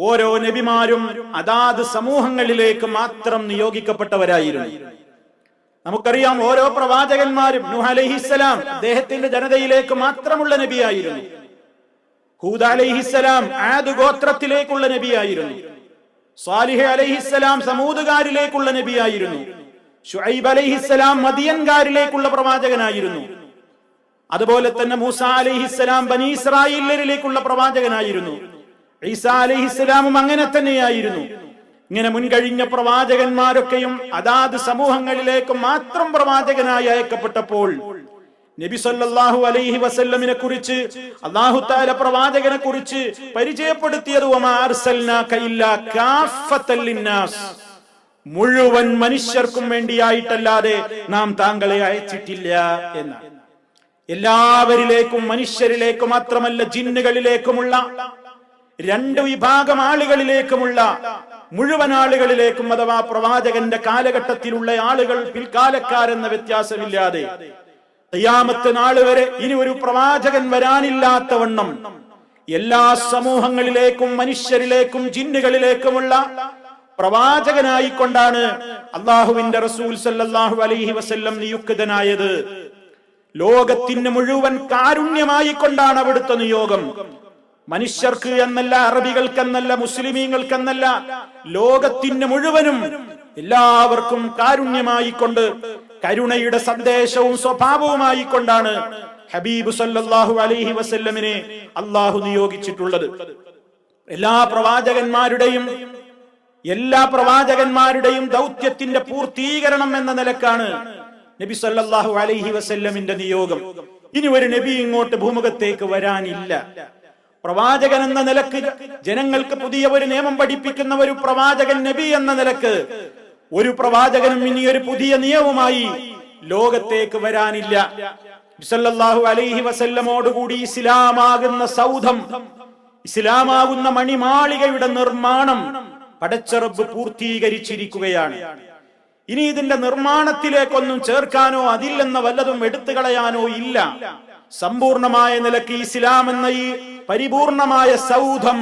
ഓരോ നബിമാരും അതാത് സമൂഹങ്ങളിലേക്ക് മാത്രം നിയോഗിക്കപ്പെട്ടവരായിരുന്നു. നമുക്കറിയാം ഓരോ പ്രവാചകന്മാരും നുഹ അദ്ദേഹത്തിന്റെ ജനതയിലേക്ക് മാത്രമുള്ള നബിയായിരുന്നു. ഹൂദ അലൈഹിസ്സലാം ആദ് ഗോത്രത്തിലേക്കുള്ള നബിയായിരുന്നു. സാലിഹ് അലൈഹിസ്സലാം സമൂതുകാരിലേക്കുള്ള നബിയായിരുന്നു. ഷുഐബ് അലൈഹിസ്സലാം മദിയൻകാരിലേക്കുള്ള പ്രവാചകനായിരുന്നു. അതുപോലെ തന്നെ മൂസ അലൈഹിസ്സലാം ബനി പ്രവാചകനായിരുന്നു. ഈസ അലൈഹിസ്സലാമും അങ്ങനെ തന്നെയായിരുന്നു. ഇങ്ങനെ മുൻകഴിഞ്ഞ പ്രവാചകന്മാരൊക്കെയും അതാത് സമൂഹങ്ങളിലേക്ക് മാത്രം പ്രവാചകനായി അയക്കപ്പെട്ടപ്പോൾ നബി സല്ലല്ലാഹു അലൈഹി വസല്ലമിനെ കുറിച്ച് അല്ലാഹു തആല പ്രവാചകനെ കുറിച്ച് പരിചയപ്പെടുത്തിയത് മുഴുവൻ മനുഷ്യർക്കും വേണ്ടിയായിട്ടല്ലാതെ നാം താങ്കളെ അയച്ചിട്ടില്ല എന്നാണ്. എല്ലാവരിലേക്കും മനുഷ്യരിലേക്കും മാത്രമല്ല ജിന്നുകളിലേക്കുമുള്ള രണ്ട് വിഭാഗം ആളുകളിലേക്കുമുള്ള മുഴുവൻ ആളുകളിലേക്കും അഥവാ പ്രവാചകന്റെ കാലഘട്ടത്തിലുള്ള ആളുകൾ പിൽക്കാലക്കാരെന്ന വ്യത്യാസമില്ലാതെ തയ്യാമത്ത് നാൾ വരെ ഇനി ഒരു പ്രവാചകൻ വരാനില്ലാത്തവണ്ണം എല്ലാ സമൂഹങ്ങളിലേക്കും മനുഷ്യരിലേക്കും ജിന്നുകളിലേക്കുമുള്ള പ്രവാചകനായിക്കൊണ്ടാണ് അള്ളാഹുവിന്റെ റസൂൽ സല്ലാഹു അലൈഹി വസല്ലം നിയുക്തനായത്. ലോകത്തിന് മുഴുവൻ കാരുണ്യമായിക്കൊണ്ടാണ് അവിടുത്തെ നിയോഗം. മനുഷ്യർക്ക് എന്നല്ല അറബികൾക്കെന്നല്ല മുസ്ലിമീങ്ങൾക്കെന്നല്ല ലോകത്തിന് മുഴുവനും എല്ലാവർക്കും കാരുണ്യമായിക്കൊണ്ട് കരുണയുടെ സന്ദേശവും സ്വഭാവവുമായി കൊണ്ടാണ് ഹബീബ് സല്ലാഹു അലൈഹി വസല്ലമിനെ അള്ളാഹു നിയോഗിച്ചിട്ടുള്ളത്. എല്ലാ പ്രവാചകന്മാരുടെയും എല്ലാ പ്രവാചകന്മാരുടെയും ദൗത്യത്തിന്റെ പൂർത്തീകരണം എന്ന നിലക്കാണ് നബി സല്ലാഹു അലൈഹി വസല്ലമിന്റെ നിയോഗം. ഇനി ഒരു നബി ഇങ്ങോട്ട് ഭൂമുഖത്തേക്ക് വരാനില്ല. പ്രവാചകൻ എന്ന നിലയ്ക്ക് ജനങ്ങൾക്ക് പുതിയ ഒരു നിയമം പഠിപ്പിക്കുന്ന ഒരു പ്രവാചകൻ നബി എന്ന നിലയ്ക്ക് ഒരു പ്രവാചകനും ഇനി ഒരു പുതിയ നിയമവുമായി ലോകത്തേക്ക് വരാനില്ല. സല്ലല്ലാഹു അലൈഹി വസല്ലമോടുകൂടി ഇസ്ലാമാകുന്ന സൗധം ഇസ്ലാമാകുന്ന മണിമാളികയുടെ നിർമ്മാണം പടച്ചറബ് പൂർത്തീകരിച്ചിരിക്കുകയാണ്. ഇനി ഇതിന്റെ നിർമ്മാണത്തിലേക്കൊന്നും ചേർക്കാനോ അതില്ലെന്ന വല്ലതും എടുത്തു കളയാനോ ഇല്ല. സമ്പൂർണമായ നിലയ്ക്ക് ഇസ്ലാം എന്ന ഈ പരിപൂർണമായ സൗധം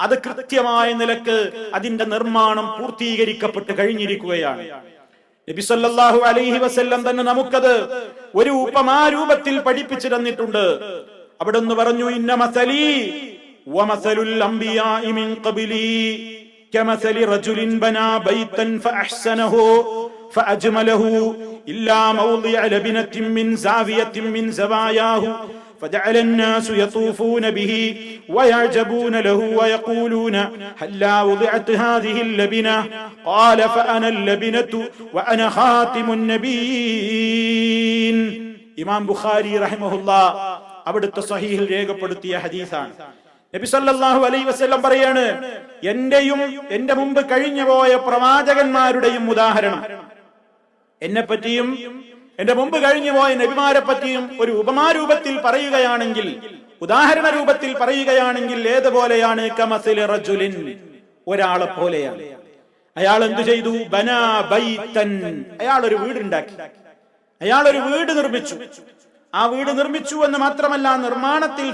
അത് കൃത്യമായ നിലക്ക് അതിന്റെ നിർമ്മാണം പൂർത്തീകരിക്കപ്പെട്ട് കഴിഞ്ഞിരിക്കുകയാണ് നബി സല്ലല്ലാഹു അലൈഹി വസല്ലം തന്നെ നമുക്കത് ഒരു ഉപമാരൂപത്തിൽ പഠിപ്പിച്ചു തന്നിട്ടുണ്ട് അവിടുന്ന് പറഞ്ഞു ഇന്ന മസലി വമസലുൽ അംബിയാഇ മിൻ ഖബലി كمثل رجل بنى بيتا فأحسنه فأجمله إلا موضع لبنة من زاوية من زواياه فجعل الناس يطوفون به ويعجبون له ويقولون هلا وضعت هذه اللبنة قال فأنا اللبنة وأنا خاتم النبيين ഇമാം ബുഖാരി റഹിമഹുല്ല അവിടുത്തെ സഹീഹിൽ രേഖപ്പെടുത്തിയ ഹദീസാണ് നബി സല്ലല്ലാഹു അലൈഹി വസല്ലം പറയാണ് എന്റെയും എന്റെ മുമ്പ് കഴിഞ്ഞു പോയ പ്രവാചകന്മാരുടെയും ഉദാഹരണം എന്നെ പറ്റിയും എന്റെ മുമ്പ് കഴിഞ്ഞു പോയ നബിമാരെ പറ്റിയും ഒരു ഉപമാരൂപത്തിൽ പറയുകയാണെങ്കിൽ ഉദാഹരണ രൂപത്തിൽ പറയുകയാണെങ്കിൽ ഏതുപോലെയാണ് കമസിൽ റജുലിൻ? ഒരാളെ പോലെയാണ്. അയാൾ എന്തു ചെയ്തു? ബനാ ബൈത്തൻ. അയാൾ ഒരു വീടുണ്ടാക്കി. അയാൾ ഒരു വീട് നിർമ്മിച്ചു. ആ വീട് നിർമ്മിച്ചു എന്ന് മാത്രമല്ല നിർമ്മാണത്തിൽ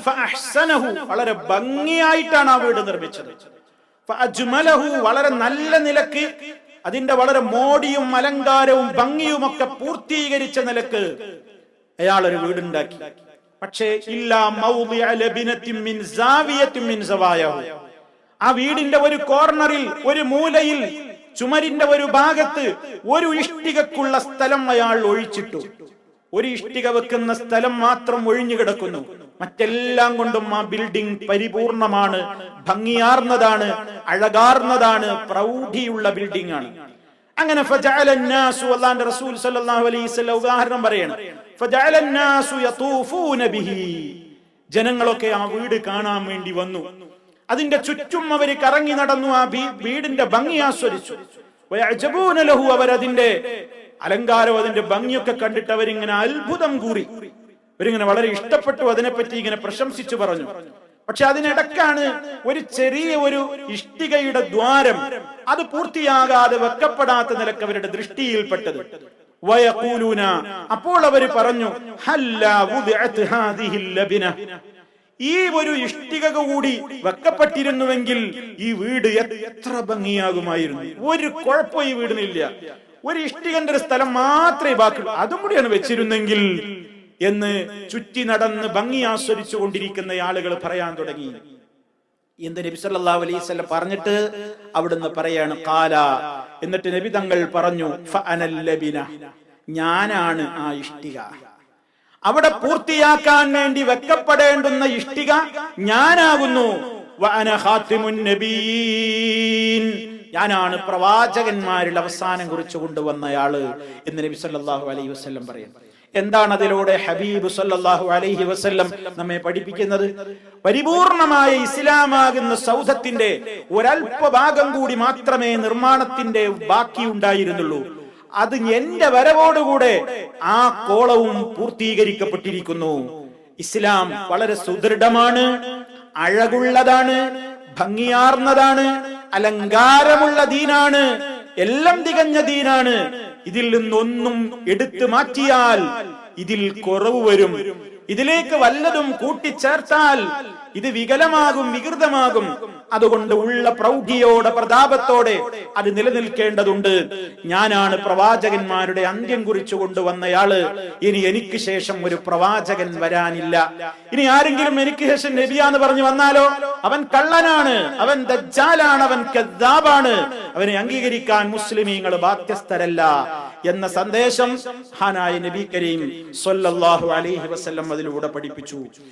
വളരെ ഭംഗിയായിട്ടാണ് ആ വീട് നിർമ്മിച്ചത്. വളരെ നല്ല നിലയ്ക്ക് അതിന്റെ വളരെ മോടിയും അലങ്കാരവും ഭംഗിയും ഒക്കെ പൂർത്തീകരിച്ച നിലയ്ക്ക് അയാൾ ഒരു വീടുണ്ടാക്കി. പക്ഷേ ആ വീടിന്റെ ഒരു കോർണറിൽ ഒരു മൂലയിൽ ചുമരിന്റെ ഒരു ഭാഗത്ത് ഒരു ഇഷ്ടികക്കുള്ള സ്ഥലം അയാൾ ഒഴിച്ചിട്ടു. ഒരു ഇഷ്ടിക വെക്കുന്ന സ്ഥലം മാത്രം ഒഴിഞ്ഞു കിടക്കുന്നു. മറ്റെല്ലാം കൊണ്ടും ആ ബിൽഡിംഗ് പരിപൂർണമാണ്. ഭംഗിയാർന്നതാണ് അഴകാർന്നതാണ് പ്രൗഢിയുള്ള ബിൽഡിംഗ് ആണ് അങ്ങനെ റസൂൽ സല്ലല്ലാഹു അലൈഹി ഉദാഹരണം പറയണം. ജനങ്ങളൊക്കെ ആ വീട് കാണാൻ വേണ്ടി വന്നു. അതിന്റെ ചുറ്റും അവർ കറങ്ങി നടന്നു ആ വീടിന്റെ ഭംഗി ആസ്വദിച്ചു. ലഹു അവരതിന്റെ അലങ്കാരവും അതിന്റെ ഭംഗിയൊക്കെ കണ്ടിട്ട് അവരിങ്ങനെ അത്ഭുതം കൂറി. അവരിങ്ങനെ വളരെ ഇഷ്ടപ്പെട്ടു അതിനെപ്പറ്റി ഇങ്ങനെ പ്രശംസിച്ചു പറഞ്ഞു. പക്ഷെ അതിനിടക്കാണ് ഒരു ചെറിയ ഒരു ഇഷ്ടികയുടെ ദ്വാരം. അത് പൂർത്തിയാകാതെ വെക്കപ്പെടാത്ത നിലയ്ക്ക് അവരുടെ ദൃഷ്ടിയിൽപ്പെട്ടത്. വയഖൂലൂന അപ്പോൾ അവർ പറഞ്ഞു ഈ ഒരു ഇഷ്ടിക കൂടി വെക്കപ്പെട്ടിരുന്നുവെങ്കിൽ ഈ വീട് എത്ര ഭംഗിയാകുമായിരുന്നു. ഒരു കുഴപ്പം ഈ വീടിനില്ല. ഒരു ഇഷ്ടികന്റെ ഒരു സ്ഥലം മാത്രമേ ബാക്കിയുള്ളൂ. അതും കൂടിയാണ് വെച്ചിരുന്നെങ്കിൽ എന്ന് ചുറ്റി നടന്ന് ഭംഗി ആസ്വദിച്ചു കൊണ്ടിരിക്കുന്ന ആളുകൾ പറയാൻ തുടങ്ങി. എന്ത് നബി സല്ലാ അലൈസ് പറഞ്ഞിട്ട് അവിടുന്ന് പറയാണ് കാല എന്നിട്ട് നബി തങ്ങൾ പറഞ്ഞു ഞാനാണ് ആ ഇഷ്ടിക. അവിടെ പൂർത്തിയാക്കാൻ വേണ്ടി വെക്കപ്പെടേണ്ടുന്ന ഇഷ്ടിക ഞാനാകുന്നു. ഞാനാണ് പ്രവാചകന്മാരിൽ അവസാനം കുറിച്ച് കൊണ്ടുവന്നയാൾ എന്ന് നബി സല്ലാഹു അലൈഹി വസല്ലം പറയുന്നു എന്താണ് അതിലൂടെ ഹബീബ് സല്ലാഹു അലൈഹി വസ്ല്ലം നമ്മെ പഠിപ്പിക്കുന്നത്? പരിപൂർണമായ ഇസ്ലാമാകുന്ന സൗധത്തിന്റെ ഒരല്പ ഭാഗം കൂടി മാത്രമേ നിർമ്മാണത്തിന്റെ ബാക്കി ഉണ്ടായിരുന്നുള്ളൂ. അത് എന്റെ വരവോടുകൂടെ ആ കോളവും പൂർത്തീകരിക്കപ്പെട്ടിരിക്കുന്നു. ഇസ്ലാം വളരെ സുദൃഢമാണ് അഴകുള്ളതാണ് ഭംഗിയാർന്നതാണ് അലങ്കാരമുള്ള ദീനാണ് എല്ലാം തികഞ്ഞ ദീനാണ്. ഇതിൽ നിന്നൊന്നും എടുത്തു മാറ്റിയാൽ ഇതിൽ കുറവ് വരും. ഇതിലേക്ക് വല്ലതും കൂട്ടിച്ചേർത്താൽ ഇത് വികലമാകും വികൃതമാകും. അതുകൊണ്ട് ഉള്ള പ്രൗഢിയോടെ പ്രതാപത്തോടെ അത് നിലനിൽക്കേണ്ടതുണ്ട്. ഞാനാണ് പ്രവാചകന്മാരുടെ അന്ത്യം കുറിച്ചു കൊണ്ടുവന്നയാൾ. ഇനി എനിക്ക് ശേഷം ഒരു പ്രവാചകൻ വരാനില്ല. ഇനി ആരെങ്കിലും എനിക്ക് ശേഷം നബിയാന്ന് പറഞ്ഞു വന്നാലോ? അവൻ കള്ളനാണ് അവൻ ദജ്ജാലാണ് അവൻ കദ്ദാബാണ്. അവനെ അംഗീകരിക്കാൻ മുസ്ലിമീങ്ങൾ ബാധ്യസ്ഥരല്ല എന്ന സന്ദേശം ഹാനായ നബി കരീം സൊല്ലാഹു അലൈഹി വസല്ലം അതിലൂടെ പഠിപ്പിച്ചു.